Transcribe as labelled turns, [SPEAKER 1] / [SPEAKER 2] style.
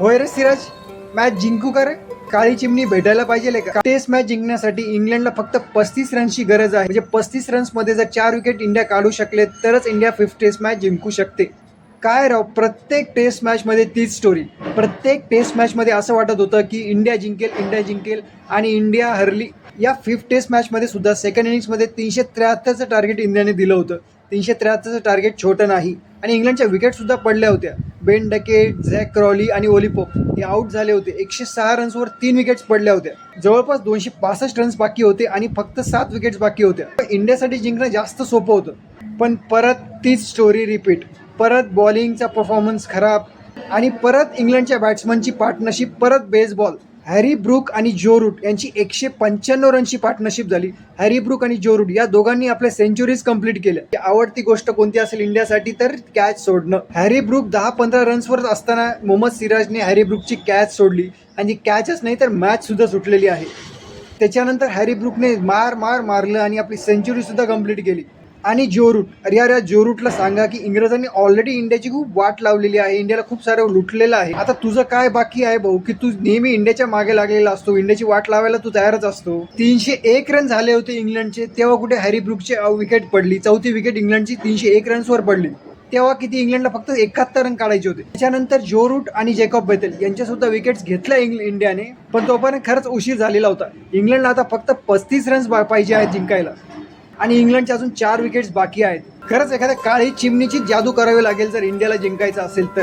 [SPEAKER 1] होय रे सिराज मॅच जिंकू का रे? काळी चिमणी भेटायला पाहिजे का? टेस्ट मॅच जिंकण्यासाठी इंग्लंडला फक्त पस्तीस रनची गरज आहे. म्हणजे पस्तीस रन्समध्ये जर चार विकेट इंडिया काढू शकले तरच इंडिया फिफ्थ टेस्ट मॅच जिंकू शकते. काय राव प्रत्येक टेस्ट मॅच मध्ये तीच स्टोरी प्रत्येक टेस्ट मॅच मध्ये असं वाटत होतं की इंडिया जिंकेल इंडिया जिंकेल आणि इंडिया हरली. या फिफ्थ टेस्ट मॅच मध्ये सुद्धा सेकंड इनिंग्समध्ये तीनशे त्र्याहत्तरचं टार्गेट इंडियाने दिलं होतं. तीनशे त्र्याहत्तरचं टार्गेट छोटं नाही. आणि इंग्लंडच्या विकेट सुद्धा पडल्या होत्या. बेन डकेट झॅक क्रॉली आणि ओलिपोप हे आउट झाले होते. एकशे सहा रन्सवर तीन विकेट्स पडल्या होत्या. जवळपास दोनशे पासष्ट रन्स बाकी होते आणि फक्त सात विकेट्स बाकी होत्या. इंडियासाठी जिंकणं जास्त सोपं होतं. पण परत तीच स्टोरी रिपीट परत बॉलिंगचा परफॉर्मन्स खराब आणि परत इंग्लंडच्या बॅट्समनची पार्टनरशिप परत बेसबॉल हॅरी ब्रुक आणि जो रूट यांची एकशे पंच्याण्णव रनची पार्टनरशिप झाली. हॅरी ब्रुक आणि जो रूट या दोघांनी आपल्या सेंचुरीज कंप्लीट केल्या. आवडती गोष्ट कोणती असेल इंडियासाठी तर कॅच सोडणं. हॅरी ब्रुक दहा पंधरा रन्सवर असताना मोहम्मद सिराजने हॅरी ब्रुकची कॅच सोडली आणि कॅचच नाही तर मॅच सुद्धा सुटलेली आहे. त्याच्यानंतर हॅरी ब्रुकने मार मार मारलं आणि आपली सेंचुरी सुद्धा कंप्लीट केली. आणि जो रूट. अरे यार या जो रूटला सांगा की इंग्रजांनी ऑलरेडी इंडियाची खूप वाट लावलेली आहे. इंडियाला खूप सारं लुटलेलं आहे. आता तुझं काय बाकी आहे भाऊ? की तू नेहमी इंडियाच्या मागे लागलेला असतो इंडियाची वाट लावायला तू तयारच असतो. तीनशे एक रन झाले होते इंग्लंडचे तेव्हा कुठे हॅरी ब्रुकची विकेट पडली. चौथी विकेट इंग्लंडची तीनशे एक रन्सवर पडली. तेव्हा किती इंग्लंडला फक्त एकाहत्तर रन काढायचे होते. त्याच्यानंतर जो रूट आणि जेकॉब बेथल यांच्या सुद्धा विकेट्स घेतल्या इंग्ल इंडियाने. पण तोपर्यंत खरंच उशीर झालेला होता. इंग्लंडला आता फक्त पस्तीस रन्स पाहिजे आहेत जिंकायला. आणि इंग्लंडच्या अजून चार विकेट्स बाकी आहेत. खरंच एखाद्या काळी चिमणीची जादू करावी लागेल जर इंडियाला जिंकायचं असेल तर.